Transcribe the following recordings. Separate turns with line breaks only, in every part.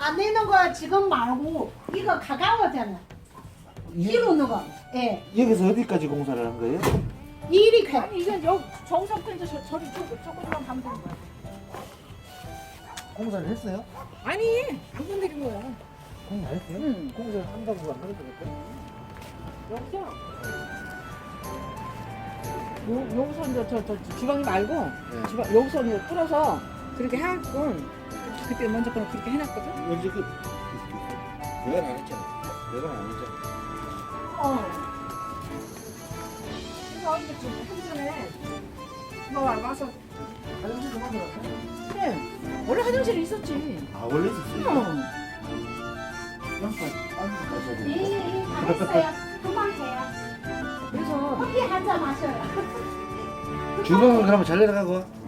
안 내는 거 지금 말고 이거 가까워잖아. 키우는 거. 예.
여기서 어디까지 공사를 한 거예요?
이리 가.
아니 이게 여기 정상도 이제 저, 저리 저, 저거만 가면 되는 거야.
공사를 했어요?
아니 안 건드린 거야.
공사 안 했어요?
응.
공사를 한다고 안 그랬어요?
여기서 요, 여기서 이제 저, 저 주방이 말고
네.
주방 여기서 이제 뚫어서 그렇게 해갖고 그때 먼저 거는 그렇게 해놨거든.
언제 그 내가 안 했잖아. 내가 안 했잖아.
어. 그래서 어제 지금 하기 전에 너 와서
화장실 좀 만들었어?
그래 원래 화장실에 있었지.
아 원래 있었어요?
어.
예,
돼.
예, 다 했어요. 금방 해요.
그래서
커피 한 잔 마셔요.
주방은 그러면 잘 내려가고.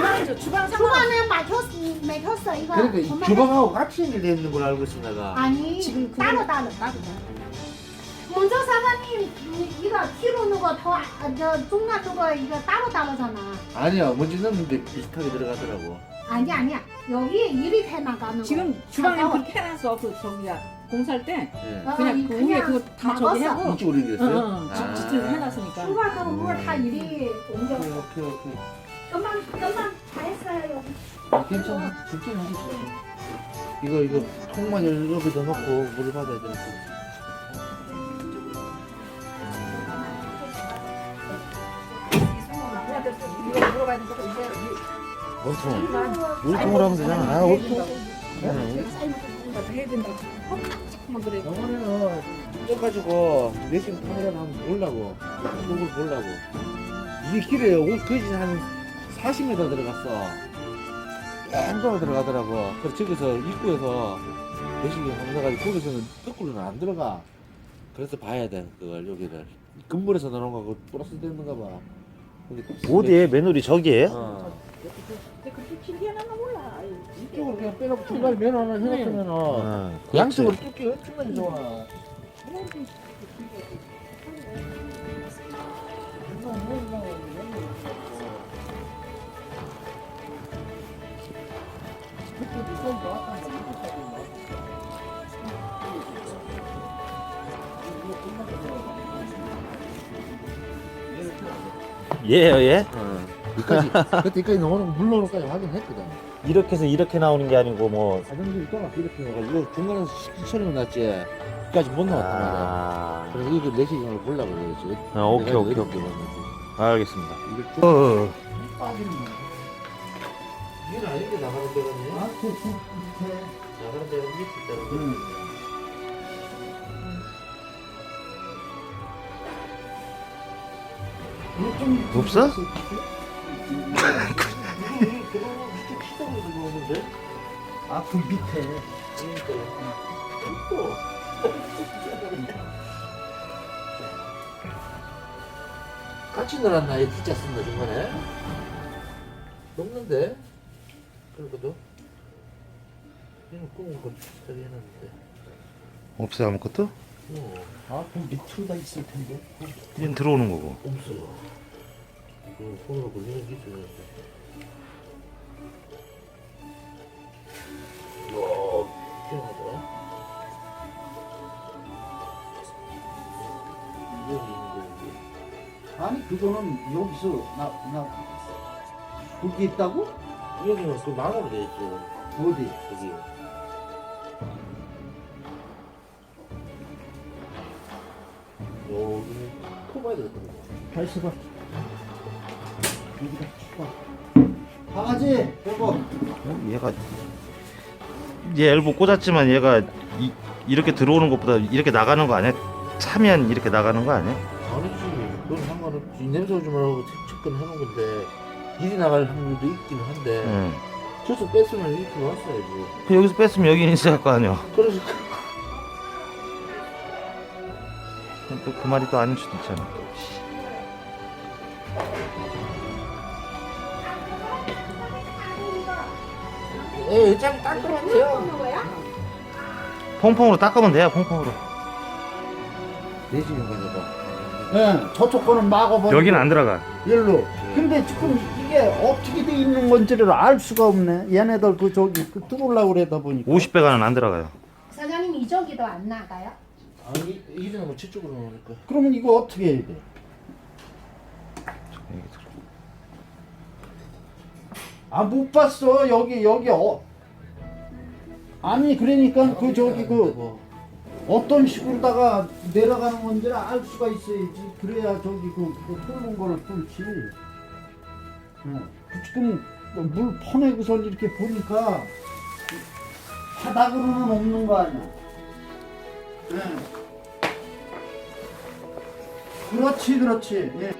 주방이죠. 주방 상관.
주방은 막혔, 막혔어. 이거.
그러니까 이
금방
주방하고 같이 연결되어 있는 걸로 알고 있어 내가.
아니
지금 그거-
따로 따로 따로 먼저 사장님 이- 이거 키우는 거더저 중간 저거 이거 따로 따로잖아
아니야 먼저 넣는데 비슷하게 들어가더라고.
아니 아니야 여기에 이리 해 나가는 거
지금 주방에
가까워.
그렇게 해놨어. 그 저기야 공사할 때
예.
어,
그냥
이-
그 위에 그거 다 저기
막았어.
하고
이쪽으로
응,
연결했어요?
응, 응. 집 해놨으니까.
주방하고 물다 이리 옮겨
오케이 오케이 오케이.
금방 금방 다 했어요 여기
아, 괜찮아. 괜찮아. 이거 이거 통만 열- 여기다 넣고 물을 받아야 되니까.
이거 물어봐야 되는 거 이제
원통. 물통으로 하면 되잖아. 아.
잠깐만 그래.
영원에는 쪄가지고 내심 카메라 한번 보려고 그걸 보려고 이게 길에 올 거진 한 40m 들어갔어. 뺑뺑 들어가더라고. 그래서 저기서 입구에서 내시경 건너가지고 거기서는 거꾸로는 안 들어가. 그래서 봐야 돼 그걸 여기를. 근본에서 넣어놓은 거고 플러스 되는가 봐. 근데
어디에? 매놀이 저기에요?
어.
근데 그렇게 길게 해놨나 몰라.
이쪽으로 그냥 빼놓고 중간에 면 하나 해놨으면
아,
양쪽으로 뚫기 엄청나게 좋아
얘요 얘?
여기까지 그때 여기까지 나오는 물로까지 확인했거든.
이렇게 해서 이렇게 나오는 게 아니고 뭐
화장실 또가 이렇게 해가지고 중간에 시처럼 났지. 여기까지 못 나왔단 말이야.
아,
그래서 이거 내시경을 보려고 그러지.
아, 오케이 오케이 오케이 알겠습니다
이걸 쭉
어,
빠지는 거 야. 얘는 아닌데 나가는 데가네. 아, 그, 그, 나가는 데가 밑에 있다는 거.
없어?
이거 시동으로 들어오는데?
아, 그 밑에.
같이 놀았나? 이 진짜 쓴다 중간에? 없는데? 그러거든? 얘는 꿈을 그 비슷하게 해놨는데
없어요 아무것도?
어
아, 그 밑으로 다 있을 텐데.
얘는 들어오는 거고
없어 그 손으로 걸리는 게 있어야 돼 와, 있는데 이게
아니, 그거는 여기서, 나, 나, 거기 있다고?
여기는 그 망으로 돼 있어
어디?
여기 여기는 뽑아야 되겠다
잘 있어봐. 여기다 봐. 강아지, 여보.
얘가 얘 엘보 꽂았지만 얘가 이, 이렇게 들어오는 것보다 이렇게 나가는 거 아니야? 차면 이렇게 나가는 거 아니야?
아니지 그건 상관없지 냄새 오지 말라고 접근 해놓은 건데 일이 나갈 확률도 있긴 한데
응.
저서 뺐으면 이렇게 왔어야지
그 여기서 뺐으면 여기는 있어야 할거 아니야
그래서
또 그 말이 또 아닐 수도 있잖아
에짱 깔끔한데요?
퐁퐁으로 닦으면 돼요 퐁퐁으로
내 집인 거죠
예, 저쪽 거는 막아버리고.
여기는 안 들어가
일로. 근데 지금 이게 어떻게 돼 있는 건지를 알 수가 없네. 얘네들 그 저기 그 뚫으려고 그러다 보니까.
50배가는 안 들어가요.
사장님 이저기도 안 나가요?
아니 이제는 뭐 저쪽으로 거야.
그러면 이거 어떻게 해야 돼? 아못 봤어 여기 여기 어 아니 그러니까 그 저기 그 어떤 식으로다가 내려가는 건지를 알 수가 있어야지 그래야 저기 그, 그 뚫는 거를 뚫지 응. 그 지금 물 퍼내고선 이렇게 보니까 바닥으로는 없는 거 아니야 응. 그렇지 그렇지 예.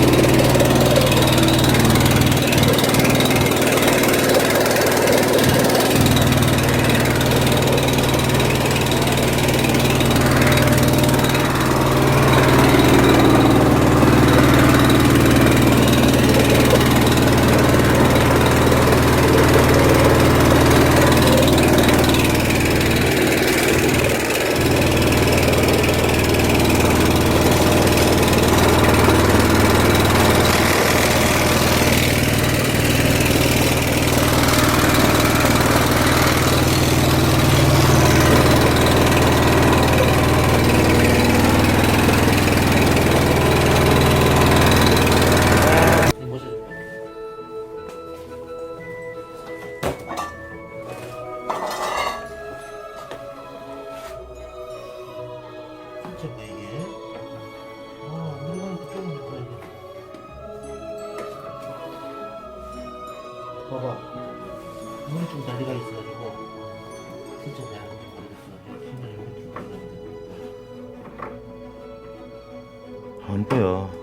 있어가지고 진짜 좀 모르겠어.
안 보여.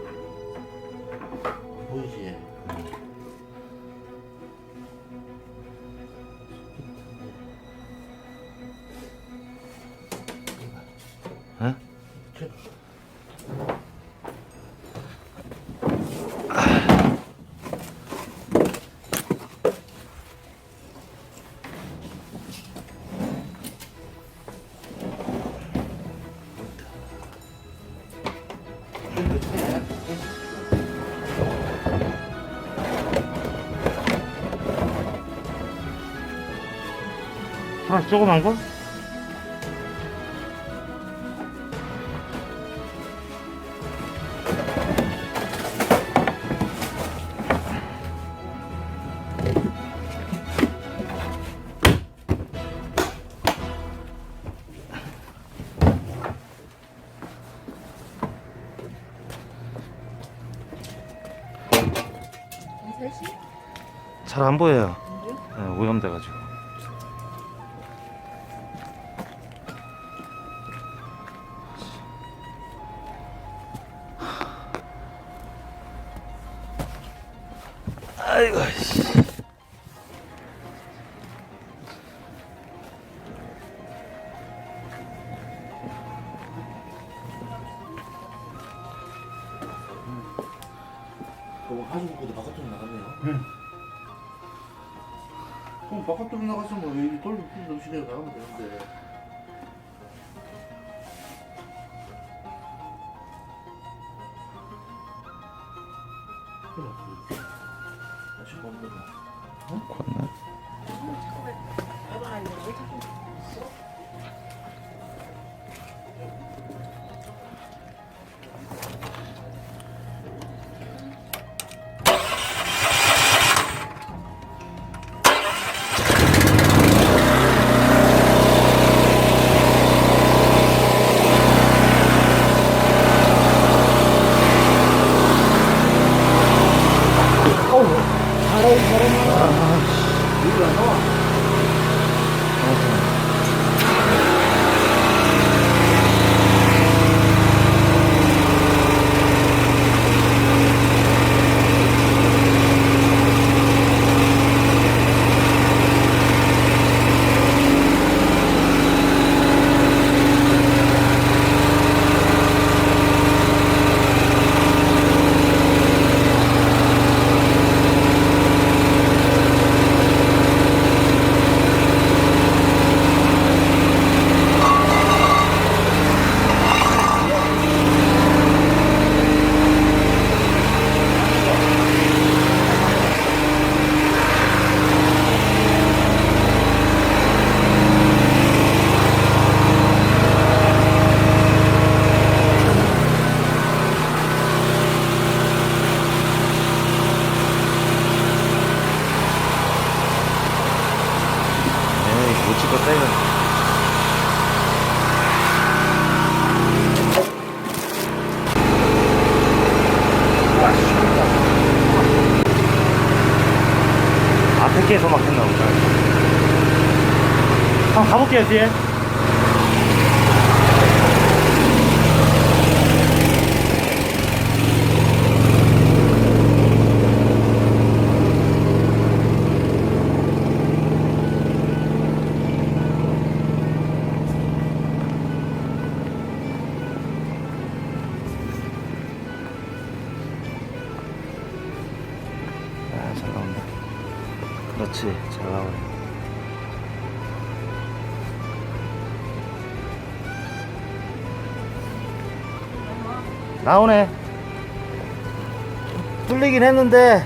하나 조그만 거? 잘 안 보여요.
하수구보다 바깥으로 나갔네요.
그럼 바깥으로 나가서 뭐 여기 돌 넘치게 나가면 되는데
한번 나오네. 뚫리긴 했는데,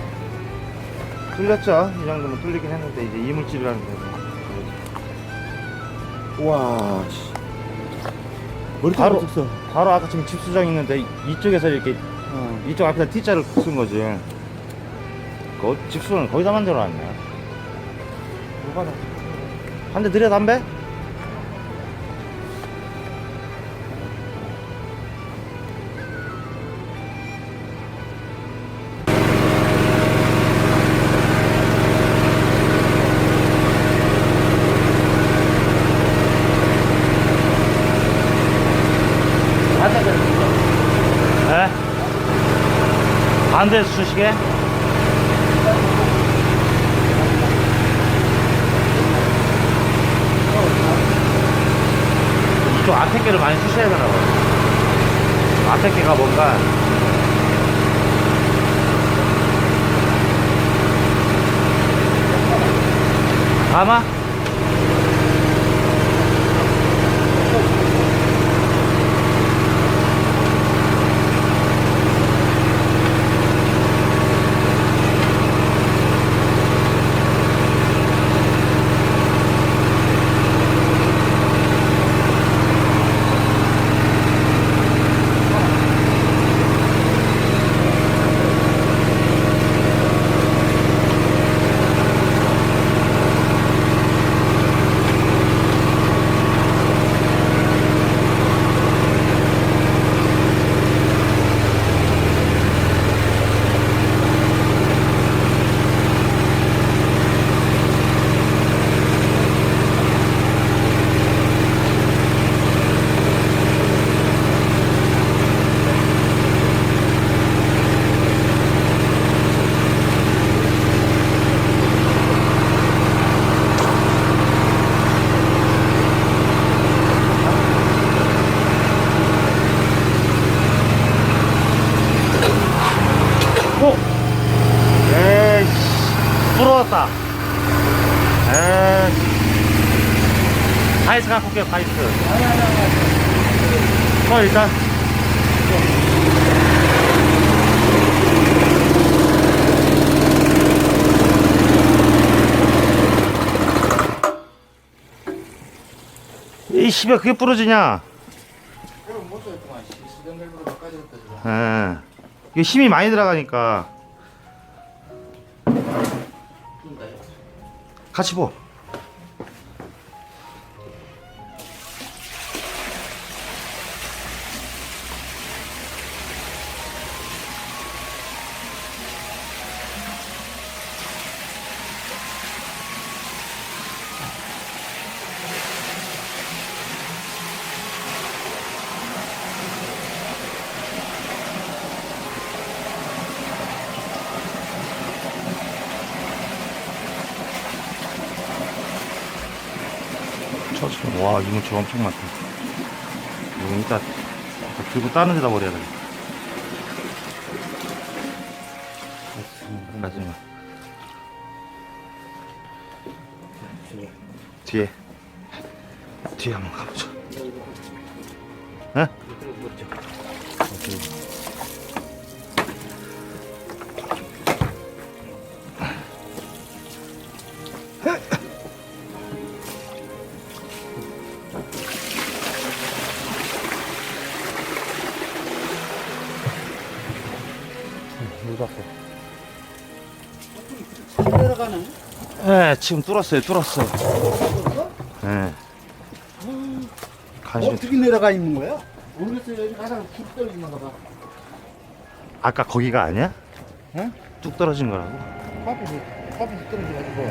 뚫렸죠. 이 정도면 뚫리긴 했는데, 이제 이물질이라는 거.
와, 씨. 머리
바로-
바로 어
바로 아까 지금 집수정 있는데, 이- 이쪽에서 이렇게, 이쪽 앞에다 T자를 쓴 거지. 그 집수는 거기다 만들어놨네. 뭐가 한대 느려 담배? 수시게? 이쪽 개를 많이 수셔야 되나 봐요. 앞에 개가 뭔가. 아마? 오! 에이씨, 부러웠다. 에이씨. 바이스 갖고 올게요, 바이스. 어, 일단. 이 씨발 그게 부러지냐?
그럼 못 썼구만. 쓰던 벨브로 바꿔줬다, 지금.
예. 이게 힘이 많이 들어가니까. 같이 보. 저, 와, 이물질 엄청 많다. 이거 이따 들고 다른 데다 버려야 돼. 마지막. 뒤에. 뒤에 한번 가 갖고.
내려가는.
예, 지금 뚫었어요, 뚫었어. 예. 관심.
어떻게 내려가 있는 거야?
모르겠어요. 여기 가다가 푹 떨어지나 봐.
아까 거기가 아니야?
응?
뚝 떨어진 거라고.
커피도 커피도 떨어져가지고.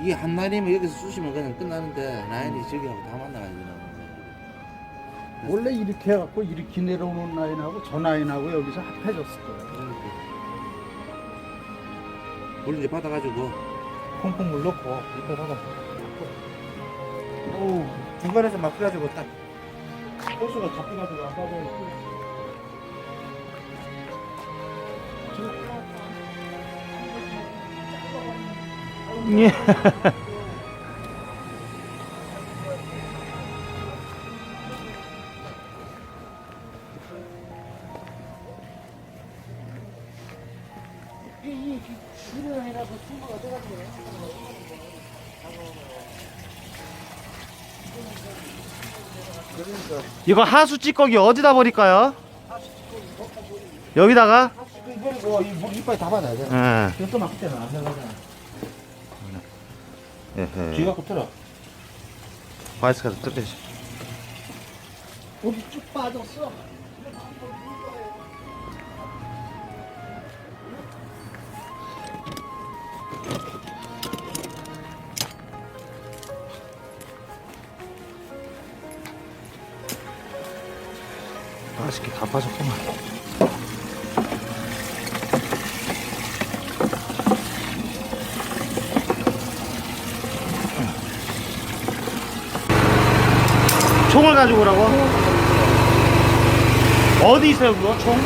이게 한 날이면 여기서 쑤시면 그냥 끝나는데 라인이 저기하고 다 만나가지고.
원래 이렇게 해갖고 이렇게 내려오는 라인하고 저 라인하고 여기서 합해졌을 거예요.
물 이제 받아가지고 콩콩물 넣고 이빨 받아. 오 중간에서 막 그래가지고 딱 호수가 잡혀가지고 안 빠져.
예. 이거 하수 찌꺼기 어디다 버릴까요? 여기다가?
이거 이물 이빨 다 받아야 돼.
예.
그것도 막을 때는 안 나가잖아.
에헤.
뒤 갖고 틀어.
바이스가 뜯듯이.
물이 쭉 빠졌어.
맛있게 다 빠졌구만. 총을 가지고 오라고? 어디 있어요 그거 총?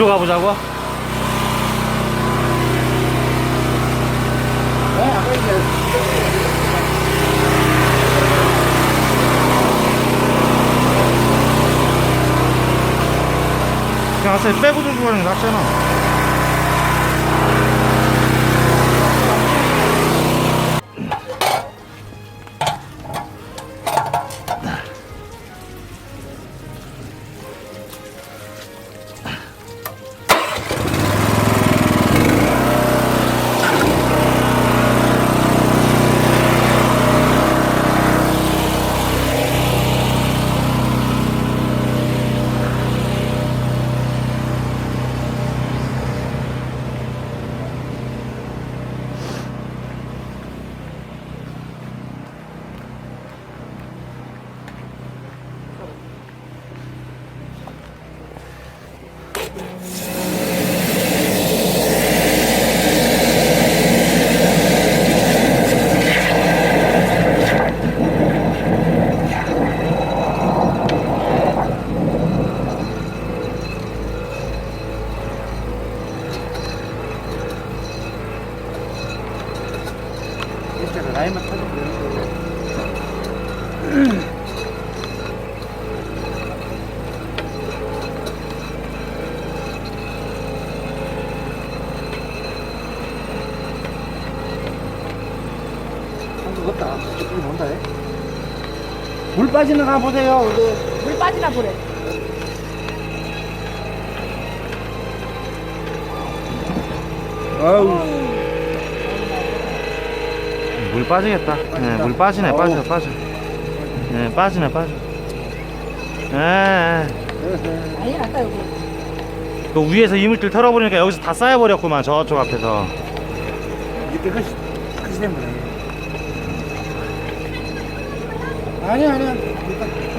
뒤로 가보자고? 그냥 앞에 빼고 들고 가는 게 낫잖아.
라인만 타면 되는 거고. 한국 없다. 조금 온다. 물 빠지는 가 보세요. 근데
물 빠지나 보래.
아우.
물 빠지겠다. 네, 물 빠지네, 빠져, 빠져. 네, 빠지네, 빠져. 예, 예.
난리 났다 여기.
그 위에서 이물질 털어버리니까 여기서 다 쌓여버렸구만, 저쪽 앞에서.
깨끗이 깨끗이 되면 돼.
아니 아니야. 일단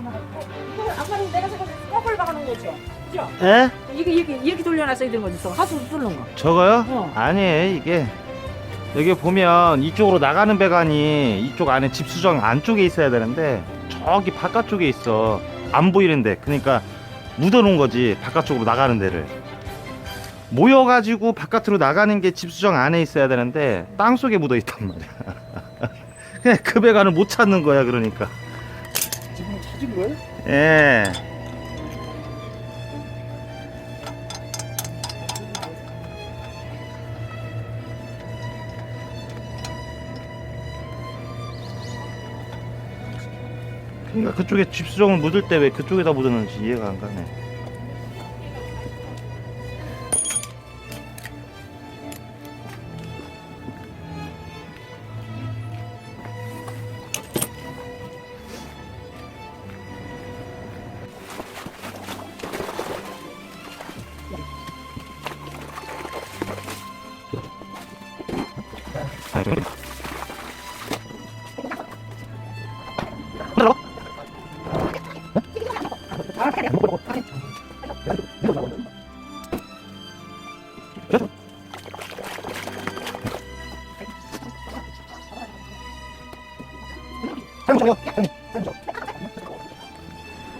이거 아까는 내가 저거 거꾸로 박아놓은 거죠? 그죠?
에?
이게 이렇게 이렇게 돌려놨어야 되는 거지. 하수 뚫는 거.
저거요?
어.
아니에요 이게 여기 보면 이쪽으로 나가는 배관이 이쪽 안에 집수정 안쪽에 있어야 되는데 저기 바깥쪽에 있어 안 보이는데 그러니까 묻어놓은 거지 바깥쪽으로 나가는 데를 모여가지고 바깥으로 나가는 게 집수정 안에 있어야 되는데 땅 속에 묻어 있단 말이야 그냥 그 배관을 못 찾는 거야 그러니까
찾은 거예요?
예 그러니까 그쪽에 집수정을 묻을 때 왜 그쪽에다 묻었는지 이해가 안 가네.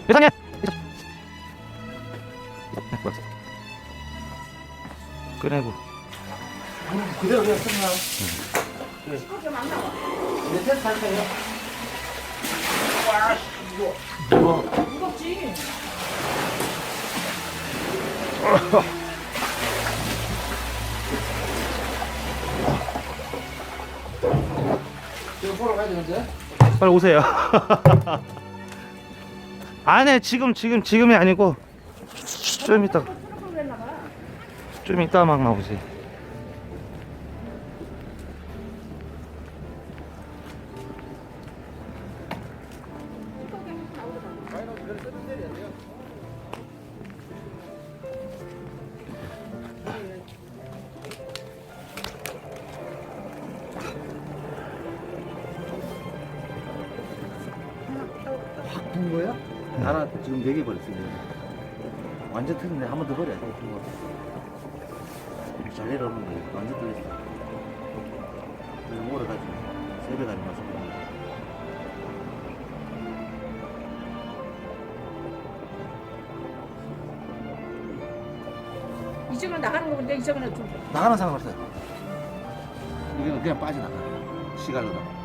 회장님. 꺼내고.
그대로 그냥 쓰면 내 테스트 할 거예요.
무겁지.
지금 보러 가야 되는데.
빨리 오세요. 아네 지금 지금 지금이 아니고 좀 이따 좀 이따 막 나오세
하나 지금 네개 버렸어요. 완전 틀린데 한번 더 버려야 돼. 이렇게 잘 내려오는 거예요. 완전 틀렸어. 그래서 오래가지고 그런 거야.
이쪽은 나가는 거 본데 이쪽은 좀
나가는 상관없어요. 이거는 그냥 빠져나가. 시갈로다.